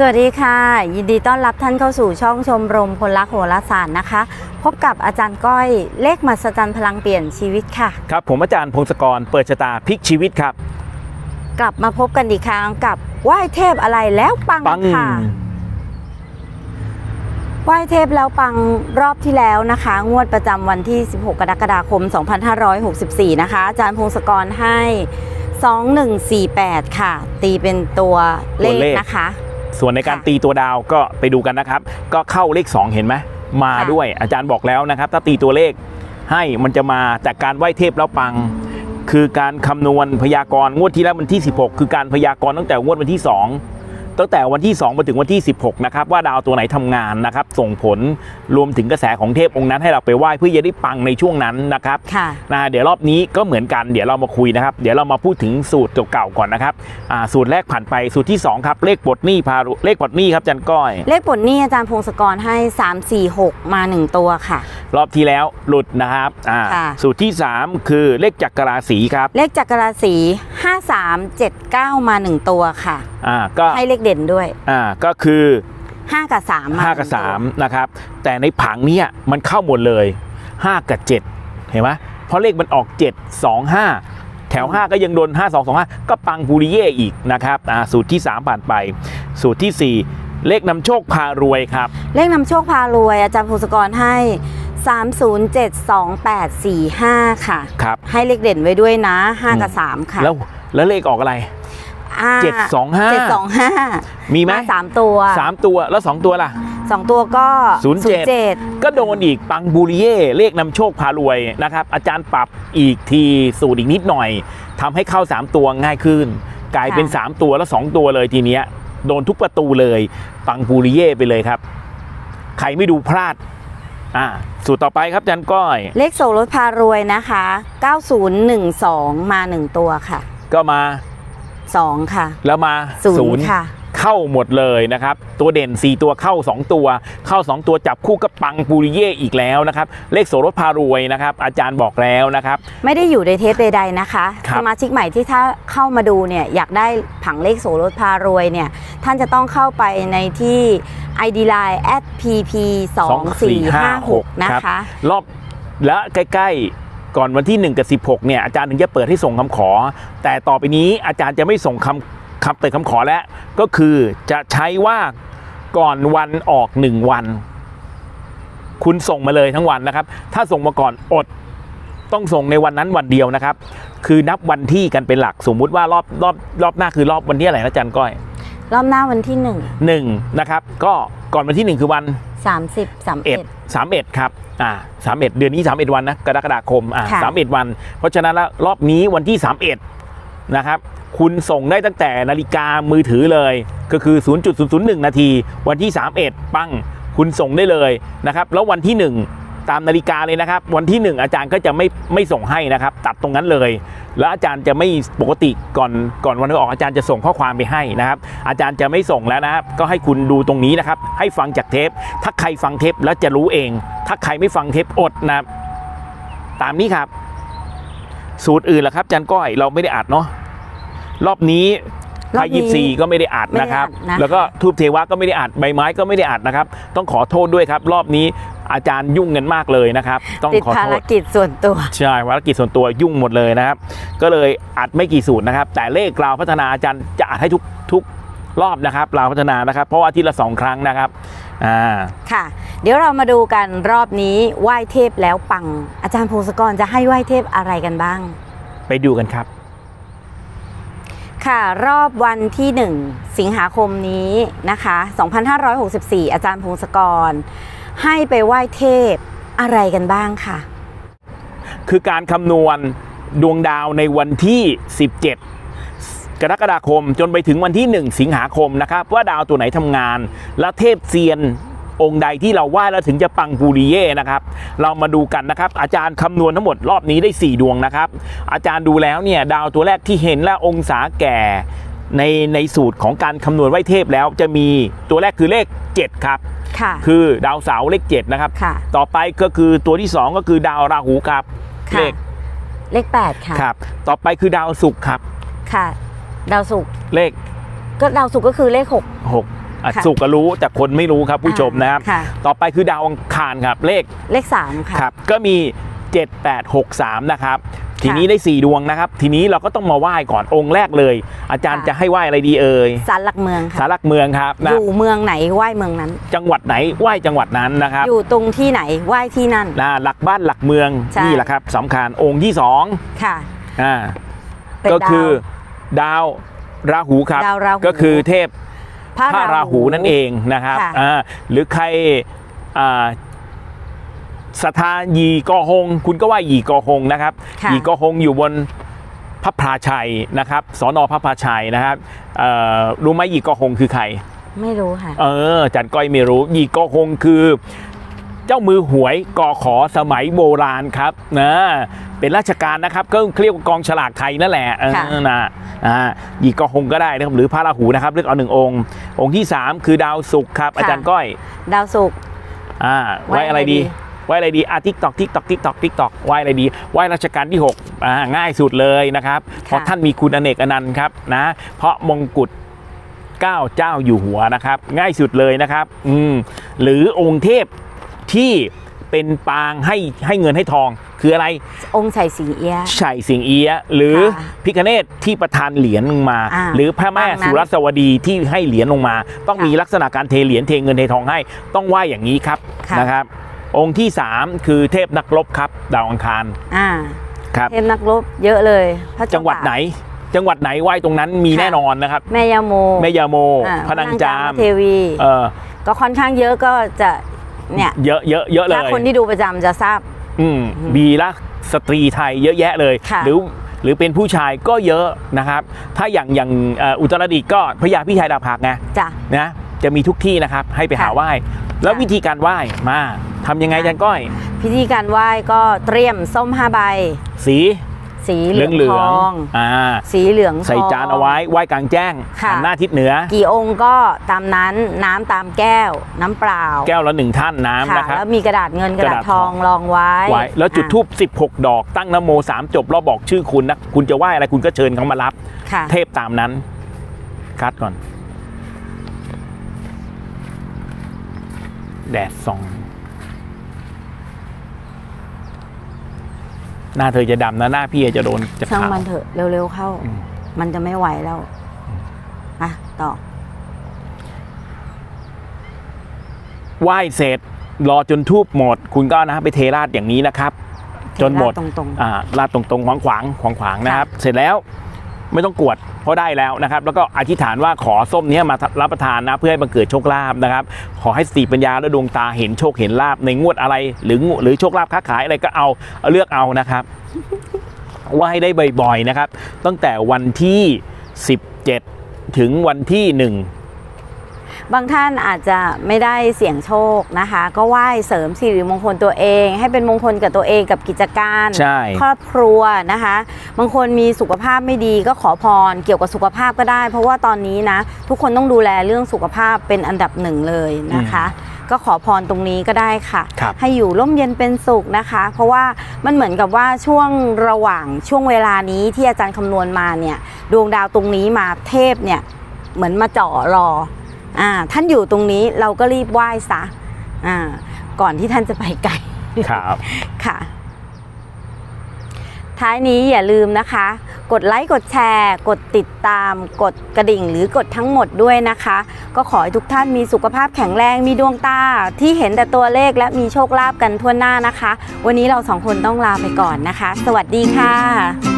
สวัสดีค่ะ ยินดีต้อนรับท่านเข้าสู่ช่องชมรมพลลักษณ์โหราศาสตร์นะคะ พบกับอาจารย์ก้อยเลขมหัศจรรย์พลังเปลี่ยนชีวิตค่ะ ครับ ผมอาจารย์พงศกรเปิดชะตาพลิกชีวิตครับ กลับมาพบกันอีกครั้งกับไหว้เทพอะไรแล้วปังปัง ค่ะไหว้เทพแล้วปังรอบที่แล้วนะคะ งวดประจำวันที่ 16 กรกฎาคม 2564 นะคะ อาจารย์พงศกรให้ 2148 ค่ะ ตีเป็นตัวเลตัวขเลข นะคะ ส่วนในการค่ะตีตัวดาวก็ไปดูกันนะครับ ก็เข้าเลข 2 เห็นไหมมาค่ะด้วยอาจารย์บอกแล้วนะครับ ถ้าตีตัวเลขให้มันจะมาจากการไหว้เทพแล้วปัง คือการคำนวณพยากรณ์งวดที่แล้ววันที่ 16 คือการพยากรณ์ตั้งแต่งวดวันที่ 2 ตั้งแต่วันที่ 2 มาถึงวันที่ 16 นะครับ ว่าดาวตัวไหนทำงานนะครับ ส่งผลรวมถึงกระแสของเทพองค์นั้นให้เราไปไหว้เพื่อจะได้ปังในช่วงนั้นนะครับค่ะนะเดี๋ยวรอบนี้ก็เหมือนกันเดี๋ยวเรามาคุยนะครับ เดี๋ยวเรามาพูดถึงสูตรเก่าๆก่อนนะครับอ่าสูตรแรกผ่านไปสูตรที่ 2 ครับ เลขปลดหนี้พารุเลขปลดหนี้ครับจันก้อย เลขผลหนี้อาจารย์พงศกรให้ 346 มา 1 ตัวค่ะ รอบที่แล้วหลุดนะครับอ่าค่ะสูตรที่ 3 คือเลขจักรราศีครับเลขจักรราศี5379 มา 1 ตัวค่ะอ่าก็ให้เลขเด่นด้วย อ่าก็คือ5กับ3มา5กับหนึ่งตัว3นะครับแต่ในผังเนี้ยมันเข้าหมดเลย 5 กับ 7 เห็นไหมเพราะเลขมันออก 7 2 5 แถว 5 ก็ยังโดน 5 2 2 5 ก็ปังปูริเย่อีกนะครับอ่าสูตรที่ 3 ผ่านไป สูตรทีสี่ 4 เลขนำโชคพารวยครับ เลขนำโชคพารวย อาจารย์พงศกรให้ 307285 ค่ะ ครับ ให้เลขเด่นไว้ด้วยนะ 5 กับ 3 ค่ะ แล้วแล้วเลขออกอะไร อ่า725 725มีไหมมาสามตัวสามตัวแล้วสองตัวล่ะสองตัวก็07 07ก็โดนอีกปังบูริเย่เลขนำโชคพารวยนะครับ อาจารย์ปรับอีกทีสูตรอีกนิดหน่อยทำให้เข้า3ตัวง่ายขึ้น กลายเป็นค่ะ3ตัวแล้ว2ตัวเลยทีเนี้ยโดนทุกประตูเลยปังบูริเย่ไปเลยครับ ใครไม่ดูพลาดอ่าสูตรต่อไปครับอาจารย์ก้อย เลขโสรถพารวยนะคะ 9012 มา 1 ตัวค่ะ ก็มา 2 ค่ะ แล้วมาศูนย์ค่ะ เข้าหมดเลยนะครับ ตัวเด่น 4 ตัวเข้า 2 ตัว เข้า 2 ตัวจับคู่กับปังปูริเย่อีกแล้วนะครับ เลขโสรถพารวยนะครับ อาจารย์บอกแล้วนะครับ ไม่ได้อยู่ในเทปใดๆนะคะครับสมาชิกใหม่ที่ถ้าเข้ามาดูเนี่ยอยากได้ผังเลขโสรถพารวยเนี่ยท่านจะต้องเข้าไปในที่ ID Line at pp 2 4 5 6 นะคะรอบและใกล้ๆ ก่อนวันที่ 1 กับ 16เนี่ยอาจารย์ถึงจะเปิดให้ส่งคำขอ แต่ต่อไปนี้อาจารย์จะไม่ส่งคำคำเปิดคำขอแล้ว ก็คือจะใช้ว่าก่อนวันออก 1 วัน คุณส่งมาเลยทั้งวันนะครับ ถ้าส่งมาก่อนอดต้องส่งในวันนั้นวันเดียวนะครับ คือนับวันที่กันเป็นหลักสมมุติว่ารอบรอบรอบหน้าคือรอบวันที่อะไรนะอาจารย์ก้อย รอบหน้าวันที่หนึ่งนะครับ ก็ก่อนวันที่หนึ่งคือวัน1 30เอ็ด31สามเอ็ดครับ อ่าสามเอ็ดเดือนนี้สามเอ็ดวันนะกรกฎาคมอ่าค่ะสามเอ็ดวัน เพราะฉะนั้นแล้วรอบนี้วันที่สามเอ็ดนะครับคุณส่งได้ตั้งแต่นาฬิกามือถือเลย ก็คือ 0.001 นาที วันที่ 31 ปังคุณส่งได้เลยนะครับ แล้ววันที่ 1 ตามนาฬิกาเลยนะครับ วันที่ 1 อาจารย์ก็จะไม่ไม่ส่งให้นะครับ ตัดตรงนั้นเลย แล้วอาจารย์จะไม่ปกติก่อนก่อนวันออกอาจารย์จะส่งข้อความไปให้นะครับ อาจารย์จะไม่ส่งแล้วนะครับก็ให้คุณดูตรงนี้นะครับ ให้ฟังจากเทป ถ้าใครฟังเทปแล้วจะรู้เอง ถ้าใครไม่ฟังเทปอดนะครับตามนี้ครับ สูตรอื่นล่ะครับอาจารย์ก้อยเราไม่ได้อัดเนาะรอบนี้ รไทอบยนี้ยิปซีก็ไม่ได้อัดไม่ได้นะครับอัดนะคะแล้วก็ทูบเทวะก็ไม่ได้อัดใบไม้ก็ไม่ได้อัดนะครับ ต้องขอโทษด้วยครับ รอบนี้อาจารย์ยุ่งเงินมากเลยนะครับ ต้องติดขอภาโทรษ กิจส่วนตัว ใช่ภารกิจส่วนตัวยุ่งหมดเลยนะครับ ก็เลยอัดไม่กี่สูตรนะครับ แต่เลขราวพัฒนาอาจารย์จะอัดให้ทุกทุกรอบนะครับราวพัฒนานะครับ เพราะว่าอาที่ละสองครั้งนะครับอ่าค่ะ เดี๋ยวเรามาดูกันรอบนี้ไหว้เทพแล้วปัง อาจารย์พงศกรจะให้ไหว้เทพอะไรกันบ้าง ไปดูกันครับ ค่ะรอบวันที่ 1 สิงหาคมนี้นะคะ 2564 อาจารย์พงศกร ให้ไปไหว้เทพอะไรกันบ้างค่ะ คือการคำนวณดวงดาวในวันที่ 17 กรกฎาคมจนไปถึงวันที่ 1 สิงหาคมนะครับ ว่าดาวตัวไหนทำงาน และเทพเซียน องค์ใดที่เราไหว้แล้วถึงจะปังปูริเย่นะครับ เรามาดูกันนะครับ อาจารย์คำนวณทั้งหมดรอบนี้ได้ 4 ดวงนะครับ อาจารย์ดูแล้วเนี่ยดาวตัวแรกที่เห็นและองศาแก่ในในสูตรของการคำนวณไหว้เทพแล้วจะมีตัวแรกคือเลข 7 ครับค่ะคือดาวเสาร์เลข 7 นะครับค่ะต่อไปก็คือตัวที่ 2 ก็คือดาวราหูครับค่ะเลขเลข 8 ค่ะครับ ต่อไปคือดาวศุกร์ครับ ค่ะ ดาวศุกร์เลข ก็ดาวศุกร์ก็คือเลข 6 6อะค่ะ สุกก็รู้แต่คนไม่รู้ครับผู้ชมนะครับค่ะต่อไปคือดาวอังคารครับเลขเลขสามค่ะครับก็มี 7863 นะครับ ทีนี้ค่ะได้ 4 ดวงนะครับ ทีนี้เราก็ต้องมาไหว้ก่อนองค์แรกเลย อาจารย์ค่ะจะให้ไหว้อะไรดีเอ่ยสารหลักเมืองสาค่ะรหลักเมืองครับอนะยู่เมืองไหนไหว้เมืองนั้น จังหวัดไหนไหว้จังหวัดนั้นนะครับ อยู่ตรงที่ไหนไหว้ที่นั่นนะหลักบ้านหลักเมืองใช่นี่แหละครับสำคัญองค์ที่2ค่ะอ่าเป็นก็ดาวคือดาวราหูครับดาวราหูก็คือเทพ พระพระราหูนั่นเองนะครับค่ะอ่าหรือใครอ่าศรัทธาหยีกอฮงคุณก็ว่าหยีกอฮงนะครับค่ะหยีกอฮงอยู่บนพระพราชัยนะครับสอนอพระพราชัยนะครับเอ่อรู้ไหมหยีกอฮงคือใคร ไม่รู้ค่ะ เออจันก้อยไม่รู้หยีกอฮงคือ เจ้ามือหวยกอขอสมัยโบราณครับนะ เป็นราชการนะครับก็เรียกว่ากองฉลากไทยนั่นแหละเออค่ะนะอ่าหยีกอฮงก็ได้นะครับหรือพระราหูนะครับเลือกเอาหนึ่งองค์ องค์ที่ 3 คือดาวศุกร์ครับ อาจารย์ก้อย ดาวศุกร์อ่าไหว้อะไรดีไหว้อะไรดีอะทิกตอกทิกตอกทิกตอกทิกตอกไหว้อะไรดีไหว้รัชกาลที่6อ่าง่ายสุดเลยนะครับ เพราะท่านมีคุณอเนกอนันต์ครับนะเพราะมงกุฎเก้าเจ้าอยู่หัวนะครับ ง่ายสุดเลยนะครับ อืมหรือองค์เทพที่ เป็นปางให้ให้เงินให้ทอง คืออะไร องค์ชัยสิงเอียะไฉสิงเอียะหรือค่ะพิคเนตที่ประทานเหรียญลงมาอ่าหรือพระแม่ปางนั้นสุรสวดีที่ให้เหรียญลงมา ต้องค่ะมีลักษณะการเทเหรียญเทเงินเททองให้ ต้องไหว้อย่างนี้ครับค่ะนะครับ องค์ที่ 3 คือเทพนักรบครับดาวอังคารอ่าครับเทพนักรบเยอะเลยพระเาจังหวัดไหนจังหวัดไหนไหว้ตรงนั้นมีค่ะแน่นอนนะครับ แม่ยาโม แม่ยาโมอ่พระนางจามเทวีเออก็ค่อนข้างเยอะก็จะ เนี่ยเยอะเยอะเยอะเลถ้ายคนที่ดูประจำจะทราบ อืมบีละสตรีไทยเยอะแยะเลย ค่ะ หรือหรือเป็นผู้ชายก็เยอะนะครับ ถ้าอย่างอย่างเอ่ออุตรดิตถ์ก็พระยาพี่ชายดาบหักไง จ้ะ นะจะมีทุกที่นะครับให้ไปหาค่ะไหว้ แล้วค่ะ วิธีการไหว้มาทำยังไงค่ะอาจันก้อย พิธีการไหว้ก็เตรียมส้มห้าใบ สี สีเหเหลืลือองงเหลืทององอ่าสีเหลืองใส่ทองจานเอาไว้ไหว้กลางแจ้งค่ะหันหน้าทิศเหนือ กี่องค์ก็ตามนั้นน้ำตามแก้ว น้ำเปล่า แก้วละหนึ่งท่านน้ำค่ะนะครับแล้วมีกระดาษเงินกระดาษกระดาษทองทองรองไว้ไว้ แล้วจุดอะทูบ16 ดอก ตั้งนโมสามจบแล้วบอกชื่อคุณนะคุณจะไหว้อะไรคุณก็เชิญเขามารับค่ะเทพตามนั้นคัดก่อน แดดส่อง หน้าเธอจะดำนะหน้าพี่จะโดนจะช่างขาวมันเถอะเร็วๆเข้า อืมมันจะไม่ไหวแล้วอะต่อ ไหว้เสร็จรอจนทูบหมด คุณก็นะไปเทราดอย่างนี้นะครับ จนหมดเทราดตรงๆ อ่าลาดตรงๆขวางขวางขวางขวางๆนะครับ เสร็จแล้ว ไม่ต้องกวดเพราะได้แล้วนะครับ แล้วก็อธิษฐานว่าขอส้มนี้มารับประทานนะเพื่อให้บังเกิดโชคลาภนะครับ ขอให้สติปัญญาและดวงตาเห็นโชคเห็นลาภในงวดอะไร หรือหรือโชคลาภค้าขายอะไรก็เอาเลือกเอานะครับไหว่าให้ได้บ่อยๆนะครับ ตั้งแต่วันที่ 17 ถึงวันที่ 1 บางท่านอาจจะไม่ได้เสี่ยงโชคนะคะ ก็ไหว้เสริมสิริมงคลตัวเอง ให้เป็นมงคลกับตัวเองกับกิจการใช่ครอบครัวนะคะ บางคนมีสุขภาพไม่ดีก็ขอพรเกี่ยวกับสุขภาพก็ได้ เพราะว่าตอนนี้นะทุกคนต้องดูแลเรื่องสุขภาพเป็นอันดับหนึ่งเลยนะคะก็ขอพรตรงนี้ก็ได้ค่ะครับให้อยู่ร่มเย็นเป็นสุขนะคะ เพราะว่ามันเหมือนกับว่าช่วงระหว่างช่วงเวลานี้ที่อาจารย์คำนวณมาเนี่ยดวงดาวตรงนี้มาเทพเนี่ยเหมือนมาเจาะรออ่า ท่านอยู่ตรงนี้เราก็รีบไหว้ซะอ่าก่อนที่ท่านจะไปไกลครับค่ะ ท้ายนี้อย่าลืมนะคะ กดไลค์กดแชร์ กดติดตาม กดกระดิ่งหรือกดทั้งหมดด้วยนะคะ ก็ขอให้ทุกท่านมีสุขภาพแข็งแรงมีดวงตา ที่เห็นแต่ตัวเลขและมีโชคลาภกันทั่วหน้านะคะ วันนี้เราสองคนต้องลาไปก่อนนะคะ สวัสดีค่ะ